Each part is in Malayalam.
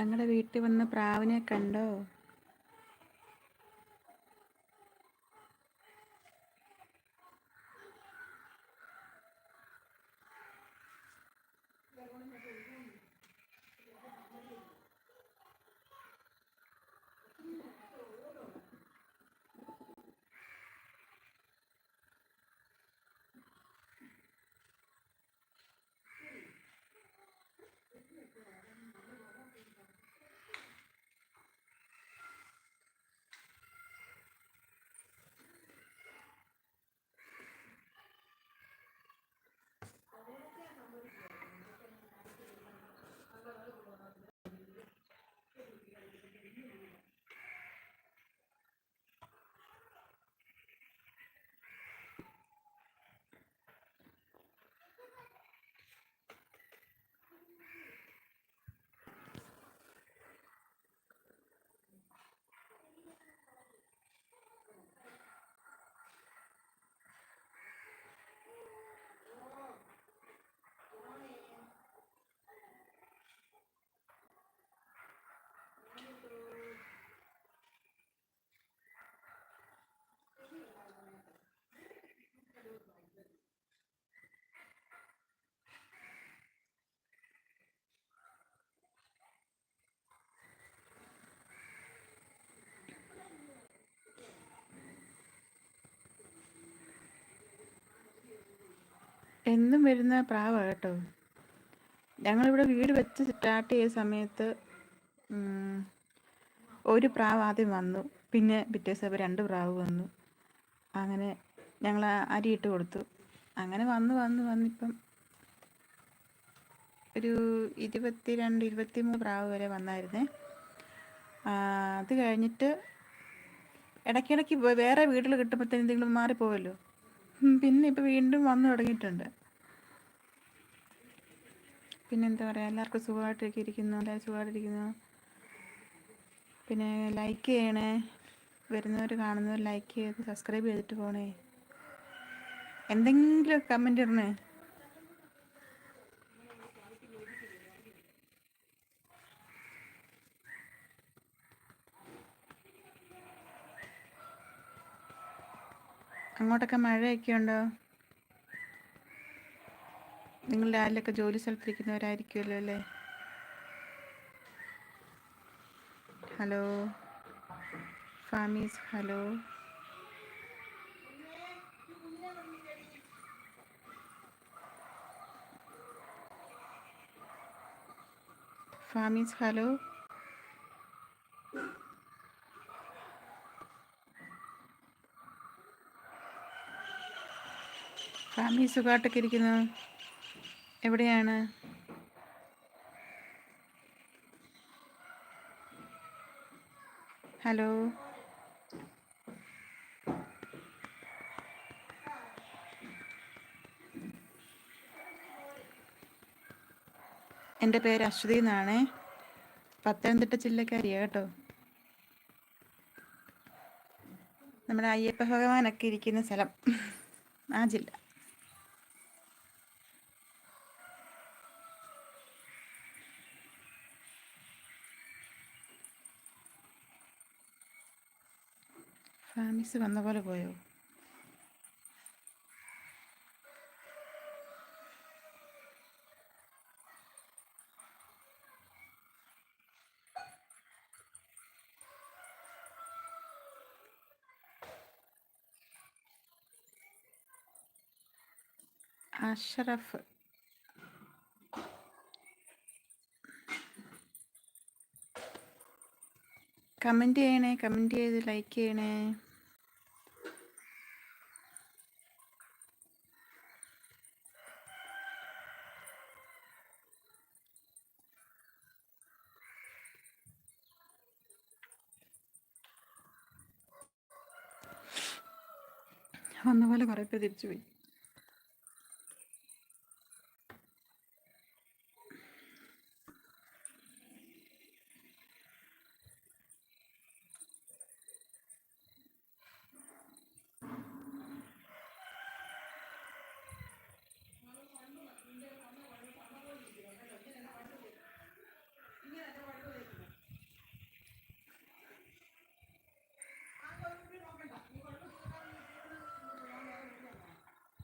ഞങ്ങളുടെ വീട്ടിൽ വന്ന് പ്രാവിനെ കണ്ടോ? എന്നും വരുന്ന പ്രാവ കേട്ടോ. ഞങ്ങളിവിടെ വീട് വെച്ച് സ്റ്റാർട്ട് ചെയ്ത സമയത്ത് ഒരു പ്രാവ് ആദ്യം വന്നു. പിന്നെ പിറ്റേ ദിവസം രണ്ട് പ്രാവ് വന്നു. അങ്ങനെ ഞങ്ങൾ അരിയിട്ട് കൊടുത്തു. അങ്ങനെ വന്ന് വന്ന് വന്നിപ്പം ഒരു ഇരുപത്തിരണ്ട് ഇരുപത്തിമൂന്ന് പ്രാവ് വരെ വന്നായിരുന്നേ. അത് കഴിഞ്ഞിട്ട് ഇടയ്ക്കിടയ്ക്ക് വേറെ വീട്ടിൽ കിട്ടുമ്പോഴത്തേന് എന്തെങ്കിലും മാറിപ്പോവല്ലോ. പിന്നെ ഇപ്പം വീണ്ടും വന്നു തുടങ്ങിയിട്ടുണ്ട്. പിന്നെ എന്താ പറയുക എല്ലാവർക്കും സുഖമായിട്ടൊക്കെ ഇരിക്കുന്നു എല്ലാവരും സുഖമായിട്ടിരിക്കുന്നു. പിന്നെ ലൈക്ക് ചെയ്യണേ. വരുന്നവർ കാണുന്നവർ ലൈക്ക് ചെയ്ത് സബ്സ്ക്രൈബ് ചെയ്തിട്ട് പോണേ. എന്തെങ്കിലും കമന്റ് ഇടണേ. അങ്ങോട്ടൊക്കെ മഴയൊക്കെ ഉണ്ടോ നിങ്ങളുടെ ആരിലൊക്കെ ജോലി സ്ഥലത്തിരിക്കുന്നവരായിരിക്കുമല്ലോ അല്ലേ? ഹലോ? ഫാമീസ് ഹലോ? ഫാമീസ് ഹലോ? ഫാമി സുഖമായിട്ടൊക്കെ ഇരിക്കുന്നു. എവിടെയാണ്? ഹലോ? എന്റെ പേര് അശ്വതി എന്നാണേ. പത്തനംതിട്ട ജില്ലക്കാരിയാ കേട്ടോ. നമ്മുടെ അയ്യപ്പ ഭഗവാനൊക്കെ ഇരിക്കുന്ന സ്ഥലം. ആ ജില്ല. ഫാമിസ് വന്ന പോലെ പോയോ അഷറഫ് കമന്റ് ചെയ്യണേ കമന്റ് ചെയ്ത് ലൈക്ക് ചെയ്യണേ. വന്ന പോലെ കുറേ പേര് തിരിച്ചു പോയി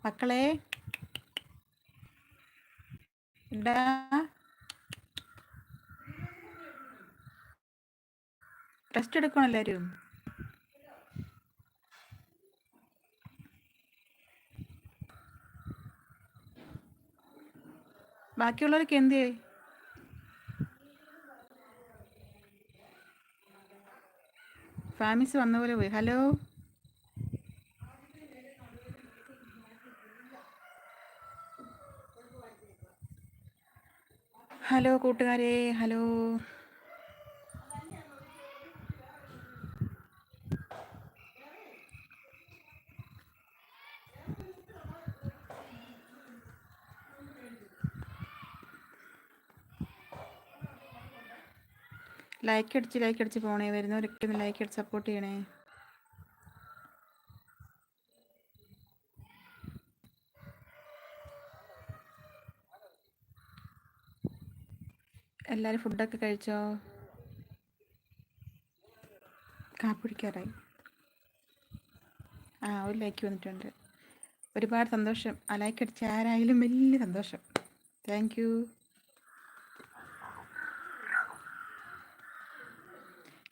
മക്കളെ. എന്താ? റെസ്റ്റ് എടുക്കണം എല്ലാവരും? ബാക്കിയുള്ളവർക്ക് എന്ത് ഫാമിസ് വന്ന പോലെ പോയി. ഹലോ ഹലോ കൂട്ടുകാരെ ഹലോ. ലൈക്ക് അടിച്ച് ലൈക്ക് അടിച്ച് പോണേ. വരുന്നവരൊക്കെ ഒന്ന് ലൈക്ക് അടിച്ച് സപ്പോർട്ട് ചെയ്യണേ. എല്ലാവരും ഫുഡൊക്കെ കഴിച്ചോ? കാപ്പിടിക്കാറായി ആ ഒരു ലൈക്ക് വന്നിട്ടുണ്ട്. ഒരുപാട് സന്തോഷം. ആ ലൈക്ക് അടിച്ച ആരായാലും വലിയ സന്തോഷം. താങ്ക് യു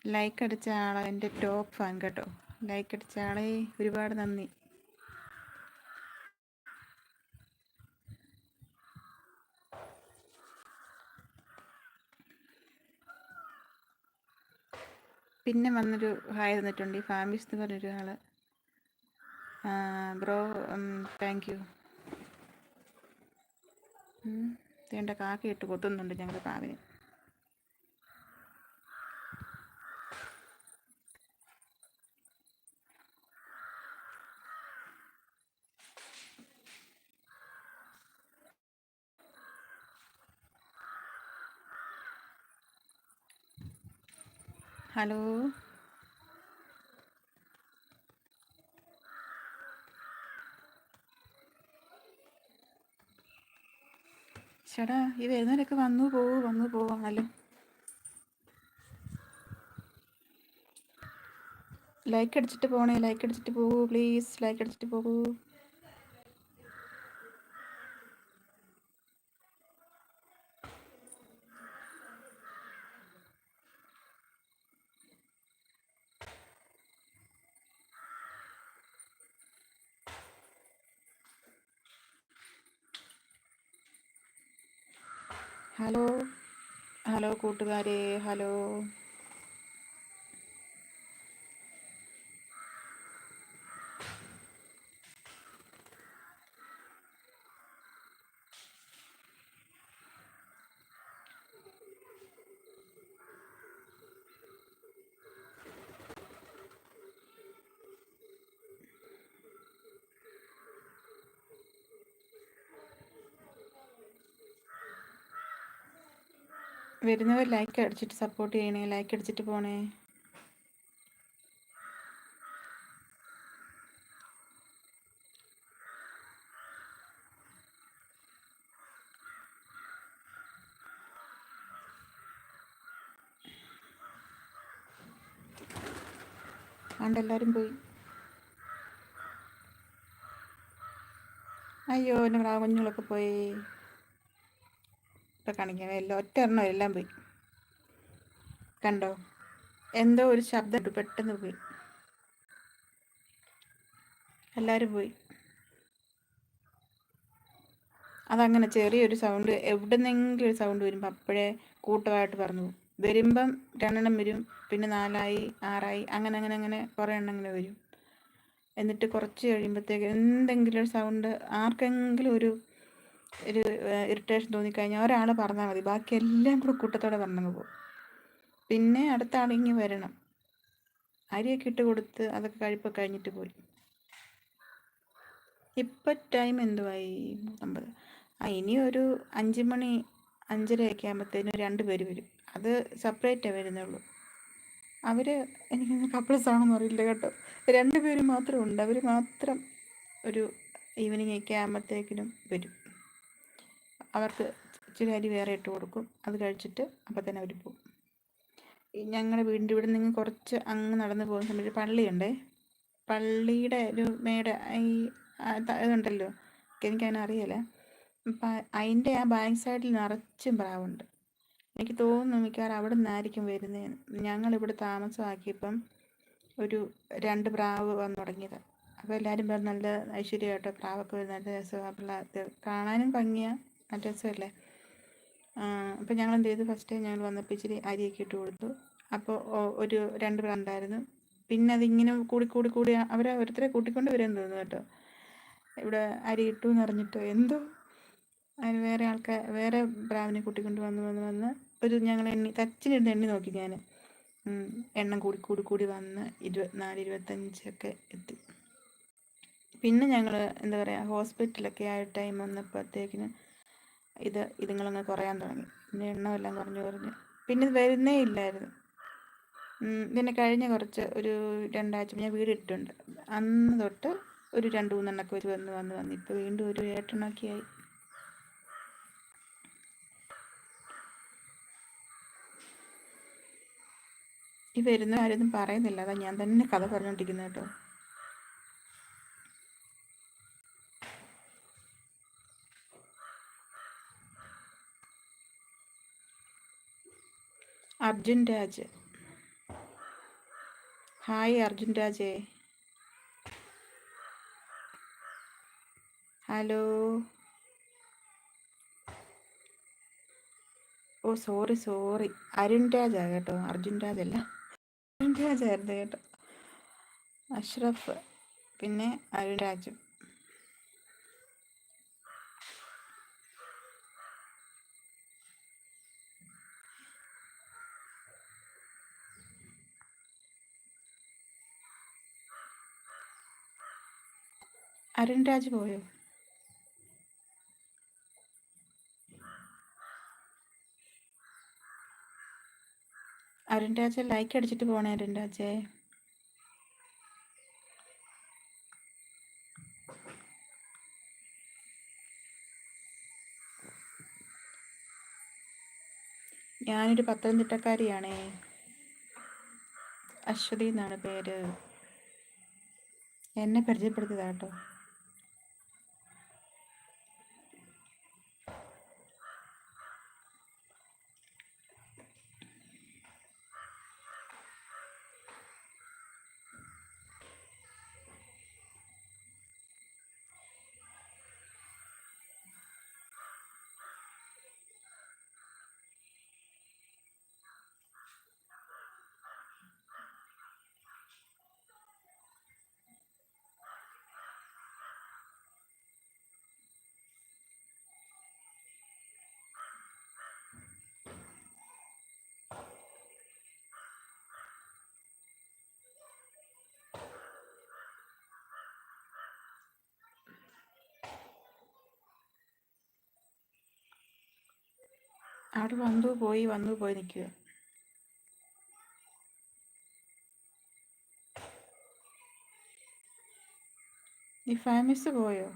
ലൈക്ക് അടിച്ച ആളെ എന്റെ ടോപ്പ് ഫാൻ കേട്ടോ. ലൈക്ക് അടിച്ച ആളെ ഒരുപാട് നന്ദി. പിന്നെ വന്നൊരു ഹായ് തന്നിട്ടുണ്ട് ഈ ഫാമിസ് എന്ന് പറഞ്ഞൊരു ആൾ. ബ്രോ താങ്ക് യു വേണ്ട കാക്കയിട്ട് കൊത്തുന്നുണ്ട് ഞങ്ങളുടെ പാവിന്. ഹലോ ചേടാ ഈ വരുന്നവരൊക്കെ വന്നു പോവൂ വന്നു പോവാണല്ലോ ലൈക്ക് അടിച്ചിട്ട് പോണേ ലൈക്ക് അടിച്ചിട്ട് പോകൂ പ്ലീസ് ലൈക്ക് അടിച്ചിട്ട് പോകൂ ഹലോ ഹലോ കൂട്ടുകാരെ ഹലോ. വരുന്നവർ ലൈക്ക് അടിച്ചിട്ട് സപ്പോർട്ട് ചെയ്യണേ ലൈക്ക് അടിച്ചിട്ട് പോണേ. ആണ്ടെല്ലാവരും പോയി. അയ്യോ എന്റെ കുഞ്ഞുങ്ങളൊക്കെ പോയി. ഇപ്പം കാണിക്കാം. എല്ലാം ഒറ്റ എണ്ണം എല്ലാം പോയി. കണ്ടോ? എന്തോ ഒരു ശബ്ദം പെട്ടെന്ന് പോയി. എല്ലാവരും പോയി. അതങ്ങനെ ചെറിയൊരു സൗണ്ട് എവിടെന്നെങ്കിലും ഒരു സൗണ്ട് വരുമ്പോൾ അപ്പോഴേ കൂട്ടമായിട്ട് പറഞ്ഞു വരുമ്പം രണ്ടെണ്ണം വരും പിന്നെ നാലായി ആറായി അങ്ങനെ അങ്ങനെ അങ്ങനെ കുറേ എണ്ണം ഇങ്ങനെ വരും. എന്നിട്ട് കുറച്ച് കഴിയുമ്പോഴത്തേക്ക് എന്തെങ്കിലും ഒരു സൗണ്ട് ആർക്കെങ്കിലും ഒരു ഒരു ഇറിറ്റേഷൻ തോന്നിക്കഴിഞ്ഞാൽ ഒരാൾ പറഞ്ഞാൽ മതി. ബാക്കി എല്ലാം കൂടെ കൂട്ടത്തോടെ പറഞ്ഞങ്ങ് പോകും. പിന്നെ അടുത്ത ആളിങ്ങി വരണം. അരിയൊക്കെ ഇട്ട് കൊടുത്ത് അതൊക്കെ കഴിപ്പ് കഴിഞ്ഞിട്ട് പോയി. ഇപ്പം ടൈം എന്തുവായി? അമ്പത്. ആ ഇനി ഒരു അഞ്ച് മണി അഞ്ചരയൊക്കെ ആകുമ്പോഴത്തേനും രണ്ട് പേര് വരും. അത് സെപ്പറേറ്റേ വരുന്നുള്ളൂ അവർ എനിക്ക് കപ്പിൾസ് ആണെന്ന് അറിയില്ല കേട്ടോ. രണ്ട് പേര് മാത്രം ഉണ്ട്. അവർ മാത്രം ഒരു ഈവനിങ് ഒക്കെ ആകുമ്പോഴത്തേക്കിനും വരും. അവർക്ക് ഇച്ചിരി അരി വേറെ ഇട്ട് കൊടുക്കും. അത് കഴിച്ചിട്ട് അപ്പം തന്നെ അവർ പോകും. ഞങ്ങളുടെ വീടിന്റെ ഇവിടെ നിന്ന് കുറച്ച് അങ്ങ് നടന്നു പോകുന്ന സമയത്ത് പള്ളിയുണ്ടേ. പള്ളിയുടെ ഒരു മേട ഈ ഇതുണ്ടല്ലോ എനിക്കതിനെ അറിയില്ല. അപ്പം അതിന്റെ ആ ബാങ്ക് സൈഡിൽ നിറച്ചും പ്രാവുണ്ട്. എനിക്ക് തോന്നുന്നു മിക്കവാറും അവിടെ നിന്നായിരിക്കും വരുന്നതെന്ന് ഞങ്ങളിവിടെ താമസമാക്കിയപ്പം ഒരു രണ്ട് പ്രാവ് വന്നു തുടങ്ങിയത്. അപ്പോൾ എല്ലാവരും പറഞ്ഞു നല്ല ഐശ്വര്യമായിട്ട് പ്രാവൊക്കെ വരുന്ന നല്ല രസമാണ് പിള്ളേർ കാണാനും ഭംഗിയാണ് രസമല്ലേ? അപ്പോൾ ഞങ്ങൾ എന്ത് ചെയ്തു ഫസ്റ്റ് ഞങ്ങൾ വന്നപ്പോൾ ഇച്ചിരി അരിയൊക്കെ ഇട്ട് കൊടുത്തു. അപ്പോൾ ഒരു രണ്ട് പ്രാന്തായിരുന്നു പിന്നെ അതിങ്ങനെ കൂടി കൂടി കൂടി അവരെ ഓരോരുത്തരെ കൂട്ടിക്കൊണ്ട് വരുമെന്ന് തോന്നുന്നു കേട്ടോ. ഇവിടെ അരി ഇട്ടു എന്ന് അറിഞ്ഞിട്ടോ എന്തോ? അതിന് വേറെ ആൾക്കാർ വേറെ പ്രാവിനെ കൂട്ടിക്കൊണ്ട് വന്ന് വന്ന് വന്ന് ഒരു ഞങ്ങൾ എണ്ണി തച്ചിനിരുന്ന് എണ്ണി നോക്കി ഞാൻ എണ്ണം കൂടി കൂടി കൂടി വന്ന് ഇരുപത്തിനാല് ഇരുപത്തഞ്ചൊക്കെ എത്തി. പിന്നെ ഞങ്ങൾ എന്താ പറയുക ഹോസ്പിറ്റലൊക്കെ ആയ ടൈം വന്നപ്പോഴത്തേക്കിന് ഇത് ഇതുങ്ങളങ്ങ് കുറയാൻ തുടങ്ങി. പിന്നെ എണ്ണമെല്ലാം കുറഞ്ഞു കുറഞ്ഞു. പിന്നെ വരുന്നേ ഇല്ലായിരുന്നു. ഇതിനെ കഴിഞ്ഞ കുറച്ച് ഒരു രണ്ടാഴ്ച ഞാൻ വീട് ഇട്ടുണ്ട് അന്ന് തൊട്ട് ഒരു രണ്ട് മൂന്നെണ്ണൊക്കെ ഒരു വന്ന് വന്ന് വന്ന് ഇപ്പോൾ വീണ്ടും ഒരു ഏട്ടെണ്ണൊക്കെ ആയി. ഈ വരുന്ന ആരൊന്നും പറയുന്നില്ല. അതാ ഞാൻ തന്നെ കഥ പറഞ്ഞുകൊണ്ടിരിക്കുന്നത് കേട്ടോ. Arjun Raj. Hi Arjun രാജേ. Hello. Oh sorry sorry. Arun Raja കേട്ടോ. അർജുൻ രാജല്ല. അരുൺ രാജായിരുന്നു കേട്ടോ. അഷ്റഫ്. പിന്നെ അരുൺ രാജു. അരുൺ രാജ് പോയോ? അരുൺ രാജ ലൈക്ക് അടിച്ചിട്ട് പോണേ അരുൺ രാജേ ഞാനൊരു പത്തനംതിട്ടക്കാരിയാണേ. അശ്വതി എന്നാണ് പേര്. എന്നെ പരിചയപ്പെടുത്തിയതാട്ടോ അവിടെ വന്നു പോയി വന്നു പോയി നിൽക്കുക ഈ ഫാമിസ് പോയോ?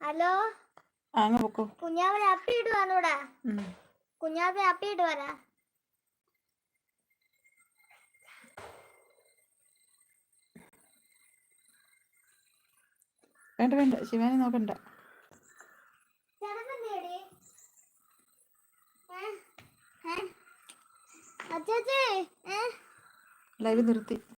ഹലോ? അങ്ങ് പൊക്കോ. കുഞ്ഞാവനെ അപ്പിയിട്ട് വന്നൂടാ ഉം. അപ്പി ഇട്ട് വരാ വേണ്ട വേണ്ട. ശിവാനി നോക്കണ്ട. ലൈവ് നിർത്തി.